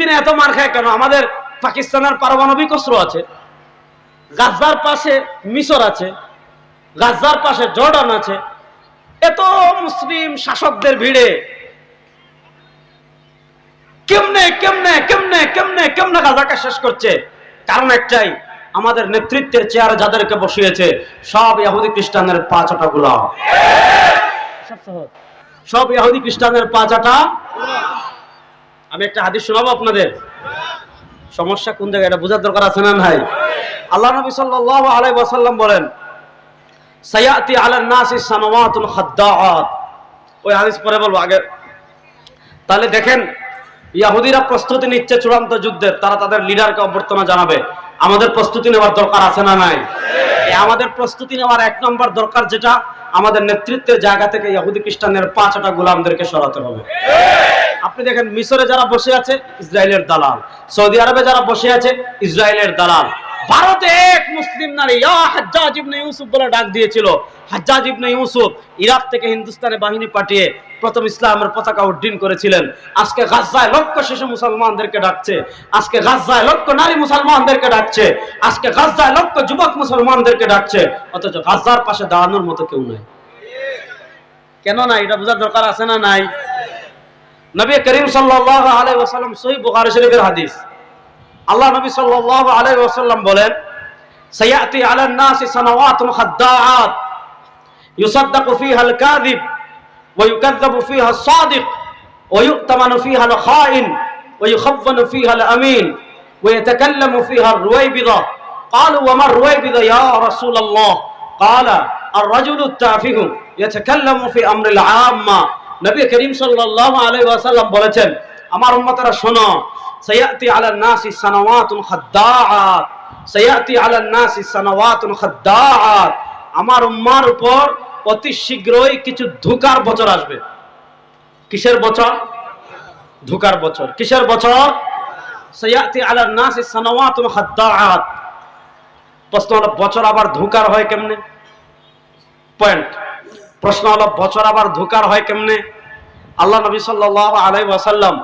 ফিলিস্তিনে এত মার খায় কেন? আমাদের পাকিস্তানের পারমাণবিক অস্ত্র আছে গাজার পাশে মিশর আছে গাজার পাশে জর্ডান আছে। এত মুসলিম শাসকদের ভিড়ে কেমনে কেমনে কেমনে কেমনে কেমনে গাজাকে শেষ করছে? কারণ একটাই আমাদের নেতৃত্বের চেয়ারে যাদেরকে বসিয়েছে সব ইহুদি খ্রিস্টানের পাঁচটা গুলা সব ইহুদি খ্রিস্টানের পাঁচাটা আমি একটা হাদিস শোনাবো আপনাদের। সমস্যা কোন জায়গায়, এটা বোঝার দরকার আছে না ভাই আল্লাহ নবী সাল্লাল্লাহু আলাইহি ওয়াসাল্লাম বলেন, সায়াতি আলান নাসি সামাওয়াতুন খাদ্দাআত। ওই হাদিস পরে বলব আগে। তাহলে দেখেন, ইয়াহুদিরা প্রস্তুতি নিচ্ছে চূড়ান্ত যুদ্ধের, তারা তাদের লিডারকে অভ্যর্থনা জানাবে। আমাদের প্রস্তুতি নেওয়ার দরকার আছে না নাই? আমাদের প্রস্তুতি নেওয়ার এক নম্বর দরকার যেটা আমাদের নেতৃত্বের জায়গা থেকে ইহুদি খ্রিস্টানের পাঁচটা গোলামদেরকে সরাতে হবে। আপনি দেখেন মিশরে যারা বসে আছে, ইসরায়েলের দালাল। সৌদি আরবে যারা বসে আছে, ইসরায়েলের দালাল। ভারতে এক মুসলিম নারী হাজ্জাজ ইবনে ইউসুফ বলে ডাক দিয়েছিল। হাজ্জাজ ইবনে ইউসুফ ইরাক থেকে হিন্দুস্তানে বাহিনী পাঠিয়ে প্রথম ইসলামের পতাকা উড্ডীন করেছিলেন। আজকে গাজায় লক্ষ শিশু মুসলমানদেরকে ডাকছে। আজকে গাজায় লক্ষ নারী মুসলমানদেরকে ডাকছে। আজকে গাজায় লক্ষ যুবক মুসলমানদেরকে ডাকছে। অথচ গাজার পাশে দাঁড়ানোর মতো কেউ নাই। কেন না এটা বোঝার দরকার আছে না নাই? নবী করিম সাল্লাল্লাহু আলাইহি ওয়াসাল্লাম সহিহ বুখারী শরীফের হাদিস। আল্লাহ নবী সাল্লাল্লাহু আলাইহি ওয়াসাল্লাম বলেন সায়াতি আলান নাসি সানাওয়াতুন খাদ্দাআত ইউসাদ্দাকু ফিহা আল কাযিব ওয়া ইউকাযযাবু ফিহা আস-সাদিক ওয়া ইউতামানু ফিহা আল খাইন ওয়া ইউখাফফানু ফিহা আল আমিন ওয়া ইয়াতাকাল্লামু ফিহা আর-রুওয়াইবিদা قالوا وما الرويبضة يا رسول الله قال الرجل التافه يتكلم في أمر العامة নবী করিম সাল্লাল্লাহু আলাইহি ওয়াসাল্লাম বলেছেন আমার উম্মতরা শোনো সায়াতি আলান নাসি সানাওয়াতুন খাদ্দাআত সায়াতি আলান নাসি সানাওয়াতুন খাদ্দাআত আমার উম্মার উপর অতি শীঘ্রই কিছু ধোকার বছর আসবে। কিসের বছর? ধোকার বছর। কিসের বছর? সায়াতি আলান নাসি সানাওয়াতুন খাদ্দাআত প্রশ্ন হলো, বছর আবার ধোকার হয় কেমনে? পয়েন্ট প্রশ্ন হলো, বছর আবার ধোকার হয় কেমনে? আল্লাহ নবী সাল্লাল্লাহু আলাইহি ওয়াসাল্লাম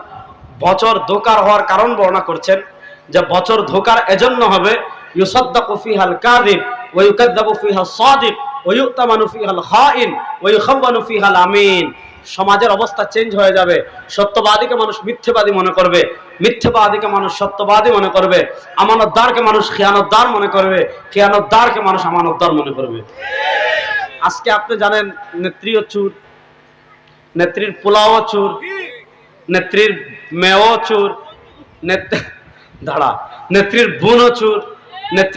বছর ধোকার হওয়ার কারণ বর্ণনা করছেন যে বছর ধোকার এজন্য হবে, ইউসাদ্দাকু ফিহাল কাযিব, ওয়া ইউকাযযাবু ফিহা সাদিক, ওয়া ইউতামানু ফিহাল খাইন, ওয়া ইউখাওয়ানু ফিহাল আমিন। সমাজের অবস্থা চেঞ্জ হয়ে যাবে, সত্যবাদীকে মানুষ মিথ্যেবাদী মনে করবে, মিথ্যেবাদীকে মানুষ সত্যবাদী মনে করবে, আমানতদারকে মানুষ খেয়ানতদার মনে করবে, খেয়ানতদারকে মানুষ আমানতদার মনে করবে। আজকে আপনি জানেন নেত্রীও চুর, নেত্রীর পোলাও চুর নেত্রীর মেয়েও চুর নেত্রী দাঁড়া নেত্রীর বোনও চুর নেত্রী